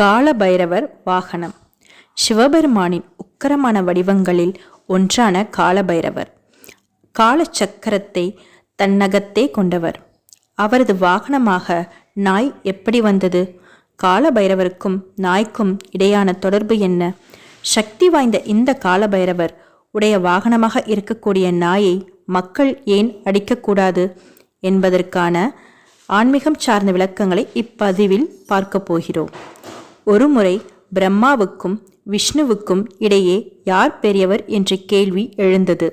காலபைரவர் வாகனம். சிவபெருமானின் உக்கரமான வடிவங்களில் ஒன்றான காலபைரவர். காலச்சக்கரத்தை தன்னகத்தே கொண்டவர். அவரது வாகனமாக நாய் எப்படி வந்தது? காலபைரவருக்கும் நாய்க்கும் இடையான தொடர்பு என்ன? சக்தி வாய்ந்த இந்த காலபைரவர் உடைய வாகனமாக இருக்கக்கூடிய நாயை மக்கள் ஏன் அடிக்கக்கூடாது என்பதற்கான ஆன்மீகம் சார்ந்த விளக்கங்களை இப்பதிவில் பார்க்க போகிறோம். ஒருமுறை பிரம்மாவுக்கும் விஷ்ணுவுக்கும் இடையே யார் பெரியவர் என்ற கேள்வி எழுந்தது.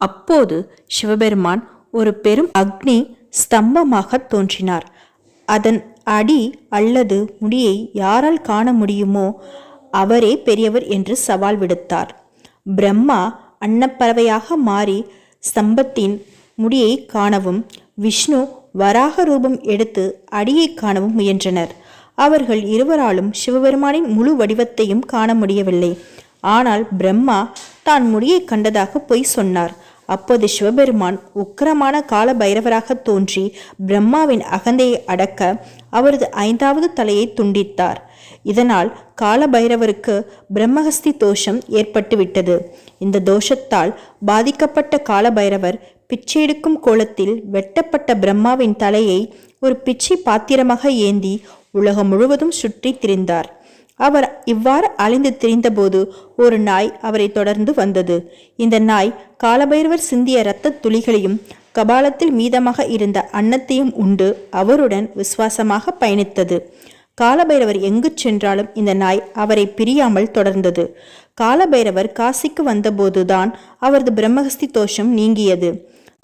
அப்போது சிவபெருமான் ஒரு பெரும் அக்னி ஸ்தம்பமாக தோன்றினார். அதன் அடி அல்லது முடியை யாரால் காண முடியுமோ அவரே பெரியவர் என்று சவால் விடுத்தார். பிரம்மா அன்னப்பறவையாக மாறி ஸ்தம்பத்தின் முடியை காணவும் விஷ்ணு வராக ரூபம் எடுத்து அடியை காணவும் முயன்றனர். அவர்கள் இருவராலும் சிவபெருமானின் முழு வடிவத்தையும் காண முடியவில்லை. ஆனால் பிரம்மா தான் முடியை கண்டதாக பொய் சொன்னார். அப்போது சிவபெருமான் உக்கிரமான கால பைரவராக தோன்றி பிரம்மாவின் அகந்தையை அடக்க அவரது ஐந்தாவது தலையை துண்டித்தார். இதனால் கால பைரவருக்கு பிரம்மஹஸ்தி தோஷம் ஏற்பட்டுவிட்டது. இந்த தோஷத்தால் பாதிக்கப்பட்ட கால பைரவர் பிச்சையெடுக்கும் கோலத்தில் வெட்டப்பட்ட பிரம்மாவின் தலையை ஒரு பிச்சை பாத்திரமாக ஏந்தி உலகம் முழுவதும் சுற்றி திரிந்தார். அவர் இவ்வாறு அலைந்து திரிந்தபோது ஒரு நாய் அவரை தொடர்ந்து வந்தது. இந்த நாய் காலபைரவர் சிந்திய இரத்த துளிகளையும் கபாலத்தில் மீதமாக இருந்த அன்னத்தையும் உண்டு அவருடன் விசுவாசமாக பயணித்தது. காலபைரவர் எங்கு சென்றாலும் இந்த நாய் அவரை பிரியாமல் தொடர்ந்தது. காலபைரவர் காசிக்கு வந்தபோதுதான் அவரது பிரம்மஹஸ்தி தோஷம் நீங்கியது.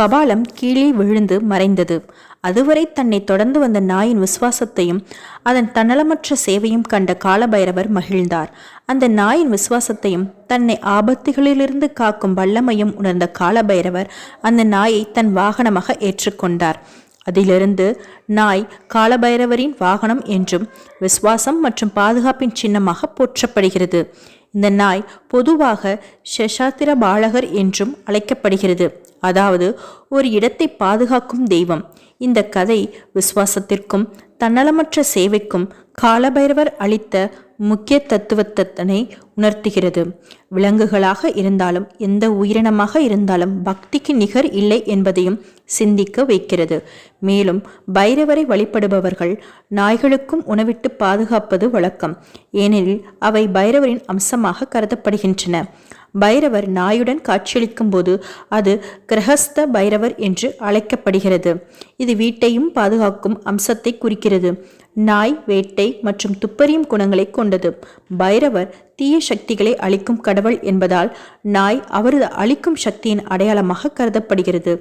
கபாலம் கீழே விழுந்து மறைந்தது. அதுவரை தன்னை தொடர்ந்து வந்த நாயின் விசுவாசத்தையும் அதன் தன்னலமற்ற சேவையும் கண்ட காலபைரவர் மகிழ்ந்தார். அந்த நாயின் விசுவாசத்தையும் தன்னை ஆபத்துகளிலிருந்து காக்கும் வல்லமையும் உணர்ந்த காலபைரவர் அந்த நாயை தன் வாகனமாக ஏற்றுக்கொண்டார். அதிலிருந்து நாய் காலபைரவரின் வாகனம் என்றும் விசுவாசம் மற்றும் பாதுகாப்பின் சின்னமாக போற்றப்படுகிறது. இந்த நாய் பொதுவாக ஷஷாத்திர பாலகர் என்றும் அழைக்கப்படுகிறது. அதாவது ஒரு இடத்தை பாதுகாக்கும் தெய்வம். இந்த கதை விசுவாசத்திற்கும் தன்னலமற்ற சேவைக்கும் காலபைரவர் அளித்த முக்கிய தத்துவத்தனை உணர்த்துகிறது. விலங்குகளாக இருந்தாலும் எந்த உயிரினமாக இருந்தாலும் பக்திக்கு நிகர் இல்லை என்பதையும் சிந்திக்க வைக்கிறது. மேலும் பைரவரை வழிபடுபவர்கள் நாய்களுக்கும் உணவிட்டு பாதுகாப்பது வழக்கம். ஏனெனில் அவை பைரவரின் அம்சமாக கருதப்படுகின்றன. பைரவர் நாயுடன் காட்சியளிக்கும் போது அது கிரகஸ்த பைரவர் என்று அழைக்கப்படுகிறது. இது வீட்டையும் பாதுகாக்கும் அம்சத்தை குறிக்கிறது. நாய் வேட்டை மற்றும் துப்பறியும் குணங்களை கொண்டது. பைரவர் தீய சக்திகளை அளிக்கும் கடவுள் என்பதால் நாய் அவரது அளிக்கும் சக்தியின் அடையாளமாக கருதப்படுகிறது.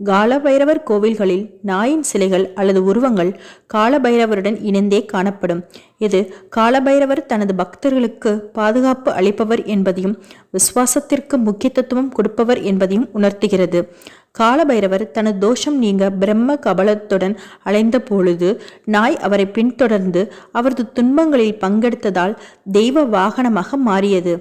காலபைரவர் கோவில்களில் நாயின் சிலைகள் அல்லது உருவங்கள் காலபைரவருடன் இணைந்தே காணப்படும். இது காலபைரவர் தனது பக்தர்களுக்கு பாதுகாப்பு அளிப்பவர் என்பதையும் விசுவாசத்திற்கு முக்கியத்துவம் கொடுப்பவர் என்பதையும் உணர்த்துகிறது. காலபைரவர் தனது தோஷம் நீங்க பிரம்ம கபலத்துடன் அலைந்த பொழுது நாய் அவரை பின்தொடர்ந்து அவரது துன்பங்களில் பங்கெடுத்ததால் தெய்வ வாகனமாக மாறியது.